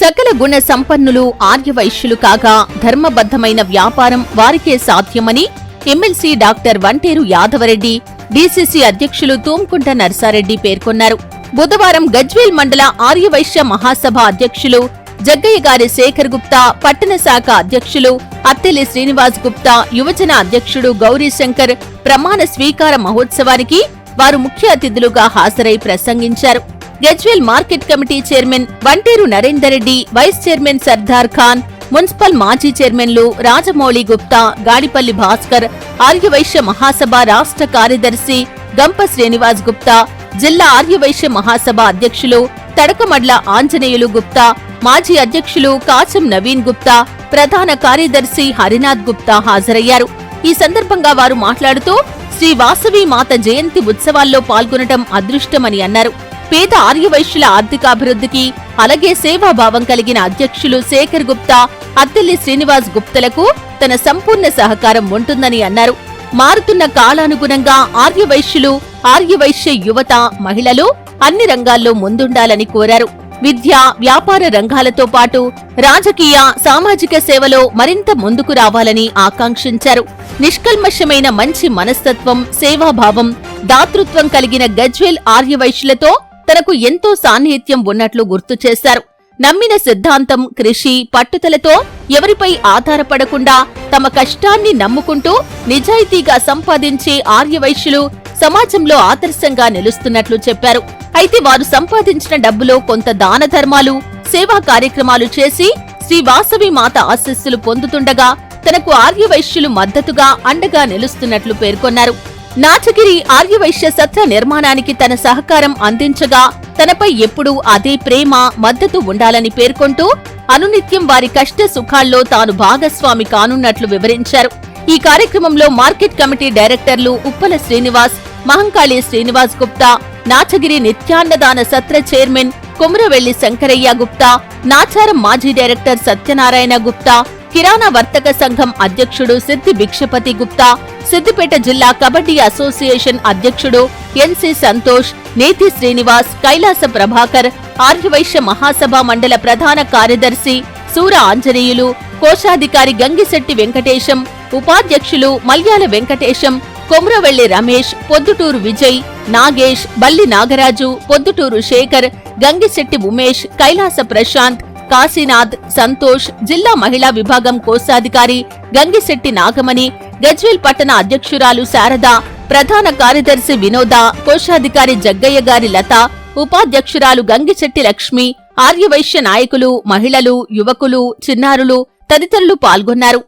సకల గుణ సంపన్నులు ఆర్యవైశ్యులు కాగా ధర్మబద్ధమైన వ్యాపారం వారికే సాధ్యమని MLC doctor Vanteru Yadava Reddy DCC అధ్యక్షులు తూంకుంట నర్సారెడ్డి పేర్కొన్నారు. బుధవారం గజ్వేల్ మండల ఆర్యవైశ్య మహాసభ అధ్యక్షులు జగ్గయ్య గారి శేఖర్ గుప్తా పట్టణ శాఖ అధ్యక్షులు అత్తెలి శ్రీనివాస్ గుప్తా యువజన అధ్యక్షుడు గౌరీశంకర్ ప్రమాణ స్వీకార మహోత్సవానికి వారు ముఖ్య అతిథులుగా హాజరై ప్రసంగించారు. Gajwel market committee chairman Vanteru Narender Reddy vice chairman Sardar Khan municipal మాజీ చైర్మన్లు రాజమౌళి గుప్తా గాడిపల్లి భాస్కర్ ఆర్యవైశ్య మహాసభ రాష్ట్ర కార్యదర్శి గంప శ్రీనివాస్ గుప్తా జిల్లా ఆర్యవైశ్య మహాసభ అధ్యక్షులు తడకమడ్ల ఆంజనేయులు గుప్తా మాజీ అధ్యక్షులు కాచం నవీన్ గుప్తా ప్రధాన కార్యదర్శి హరినాథ్ గుప్తా హాజరయ్యారు. ఈ సందర్భంగా వారు మాట్లాడుతూ శ్రీ వాసవి మాత జయంతి ఉత్సవాల్లో పాల్గొనడం అదృష్టమని అన్నారు. పేద ఆర్యవైశ్యుల ఆర్థికాభివృద్ధికి అలాగే సేవాభావం కలిగిన అధ్యక్షులు శేఖర్ గుప్తా అత్తెల్లి శ్రీనివాస్ గుప్తలకు తన సంపూర్ణ సహకారం ఉంటుందని అన్నారు. మారుతున్న కాలానుగుణంగా ఆర్యవైశ్యులు ఆర్యవైశ్య యువత మహిళలు అన్ని రంగాల్లో ముందుండాలని కోరారు. విద్య వ్యాపార రంగాలతో పాటు రాజకీయ సామాజిక సేవలో మరింత ముందుకు రావాలని ఆకాంక్షించారు. నిష్కల్మషమైన మంచి మనస్తత్వం సేవాభావం దాతృత్వం కలిగిన గజ్వెల్ ఆర్యవైశ్యులతో తనకు ఎంతో సాన్నిహిత్యం ఉన్నట్లు గుర్తు చేశారు. నమ్మిన సిద్ధాంతం కృషి పట్టుదలతో ఎవరిపై ఆధారపడకుండా తమ కష్టాన్ని నమ్ముకుంటూ నిజాయితీగా సంపాదించే ఆర్యవైశ్యులు సమాజంలో ఆదర్శంగా నిలుస్తున్నట్లు చెప్పారు. అయితే వారు సంపాదించిన డబ్బులో కొంత దాన ధర్మాలు సేవా కార్యక్రమాలు చేసి శ్రీ వాసవి మాత ఆశస్సులు పొందుతుండగా తనకు ఆర్యవైశ్యులు మద్దతుగా అండగా నిలుస్తున్నట్లు పేర్కొన్నారు. నాచగిరి ఆర్యవైశ్య సత్ర నిర్మాణానికి తన సహకారం అందించగా తనపై ఎప్పుడూ అదే ప్రేమ మద్దతు ఉండాలని పేర్కొంటూ అనునిత్యం వారి కష్ట సుఖాల్లో తాను భాగస్వామి కానున్నట్లు వివరించారు. ఈ కార్యక్రమంలో మార్కెట్ కమిటీ డైరెక్టర్లు ఉప్పల శ్రీనివాస్ మహంకాళి శ్రీనివాస్ గుప్తా నాచగిరి నిత్యాన్నదాన సత్ర చైర్మన్ కుమ్రవెల్లి శంకరయ్య గుప్తా నాచారం మాజీ డైరెక్టర్ సత్యనారాయణ గుప్తా కిరాణా వర్తక సంఘం అధ్యక్షుడు సిద్ది భిక్షపతి గుప్తా సిద్దిపేట జిల్లా కబడ్డీ అసోసియేషన్ అధ్యక్షుడు ఎన్సి సంతోష్ నేతి శ్రీనివాస్ కైలాస ప్రభాకర్ ఆర్యవైశ్య మహాసభ మండల ప్రధాన కార్యదర్శి సూర ఆంజనేయులు కోశాధికారి గంగిశెట్టి వెంకటేశం ఉపాధ్యక్షులు మల్యాల వెంకటేశం కొమ్రవెల్లి రమేష్ పొద్దుటూరు విజయ్ నాగేష్ బల్లి నాగరాజు పొద్దుటూరు శేఖర్ గంగిశెట్టి ఉమేష్ కైలాస ప్రశాంత్ కాశీనాథ్ సంతోష్ జిల్లా మహిళా విభాగం కోశాధికారి గంగిశెట్టి నాగమణి గజ్వేల్ పట్టణ అధ్యక్షురాలు శారద ప్రధాన కార్యదర్శి వినోద కోశాధికారి జగ్గయ్య గారి లత ఉపాధ్యక్షురాలు గంగిశెట్టి లక్ష్మి ఆర్యవైశ్య నాయకులు మహిళలు యువకులు చిన్నారులు తదితరులు పాల్గొన్నారు.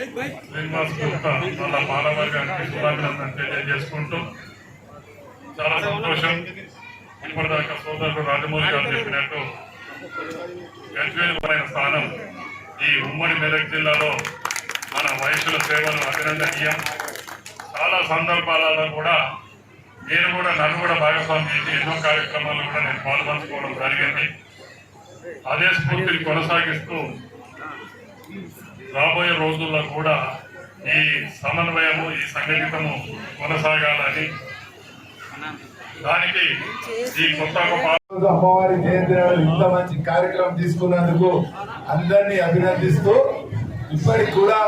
శ్రీనివాస్ వాళ్ళ పాలకవర్గానికి శుభాభినందన తెలియజేసుకుంటూ చాలా సంతోషం ఇప్పటిదాకా సోదరుడు రాజమౌళి గారు చెప్పినట్టు గజ్వేలమైన స్థానం ఈ ఉమ్మడి మెదక్ జిల్లాలో మన వయసుల సేవలు అభినందనీయం చాలా సందర్భాలలో కూడా నేను కూడా నన్ను కూడా భాగస్వామి చేసి ఎన్నో కార్యక్రమాల్లో కూడా నేను పాల్పంచుకోవడం జరిగింది అదే స్ఫూర్తిని కొనసాగిస్తూ రాబోయే రోజుల్లో కూడా ఈ సమన్వయము ఈ సంఘటితము కొనసాగాలని దానికి ఈ కొత్త అమ్మవారి జయంతి ఇంత మంచి కార్యక్రమం తీసుకున్నందుకు అందరినీ అభినందిస్తూ ఇప్పటికి కూడా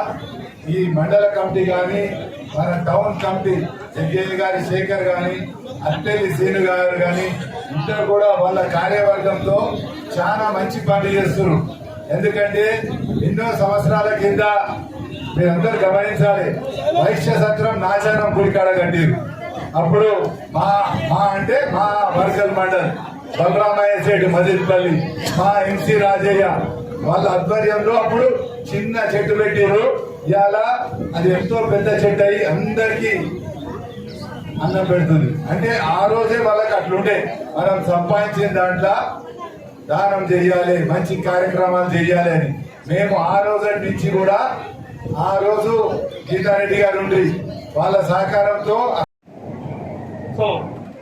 ఈ మండల కమిటీ కానీ మన టౌన్ కమిటీ జగ్గయ్య గారి శేఖర్ కానీ అత్తెల్లి శ్రీను గారు కానీ ఇద్దరు కూడా వాళ్ళ కార్యవర్గంతో చాలా మంచి పని చేస్తున్నారు. ఎందుకంటే ఎన్నో సంవత్సరాల కింద మీరందరూ గమనించాలి వైశ్య సత్రం నాచారం గుడికాడ కట్టిరు. అప్పుడు మా మా అంటే మా వర్గల్ మండల్ బలరామయ్య శెట్టి మదిరిపల్లి మా ఎంసీ రాజయ్య వాళ్ళ ఆధ్వర్యంలో అప్పుడు చిన్న చెట్టు పెట్టారు. ఇవాళ అది ఎంతో పెద్ద చెట్టు అయి అందరికీ అన్నం పెడుతుంది. అంటే ఆ రోజే వాళ్ళకి అట్లుండే. మనం సంపాదించిన దాంట్లో దానం చేయాలి మంచి కార్యక్రమాలు చేయాలి అని. మేము ఆ రోజు నుంచి కూడా ఆ రోజు గీతారెడ్డి గారు ఉండి వాళ్ళ సహకారంతో సో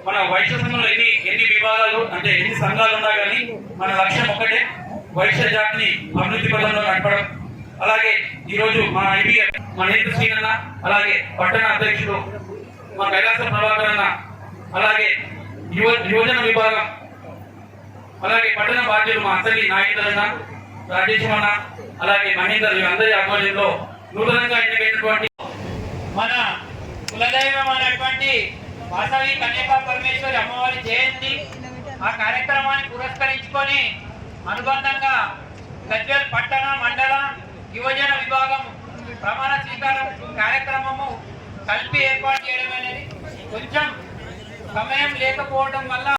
మన వైద్య సంఘంలో ఎన్ని ఎన్ని విభాగాలు అంటే ఎన్ని సంఘాలు ఉన్నా కానీ మన లక్ష్యం ఒకటే వైద్య జాతిని అభివృద్ధి పదంలో నడపడం. అలాగే ఈరోజు మా ఐబీ మా నేతృ శ్రీనన్న అలాగే పట్టణ అధ్యక్షుడు మా కైలాస ప్రభాకర్ అన్న అలాగే యువ యువజన విభాగం అలాగే పట్టణ బాధ్యులు మా అసలి నాగేందర్ రాజేశ్వరన్న అలాగే మహేందర్ అందరి ఆధ్వర్యంలో నూతనంగా ఎన్నికైనటువంటి మన కులదైవం అనేటువంటి వాసవి కన్యకా పరమేశ్వరి అమ్మవారి జయంతి ఆ కార్యక్రమాన్ని పురస్కరించుకొని అనుబంధంగా గజ్వేల్ పట్టణ మండల యువజన విభాగం ప్రమాణ స్వీకారం కార్యక్రమము కలిపి ఏర్పాటు చేయడం అనేది కొంచెం సమయం లేకపోవడం వల్ల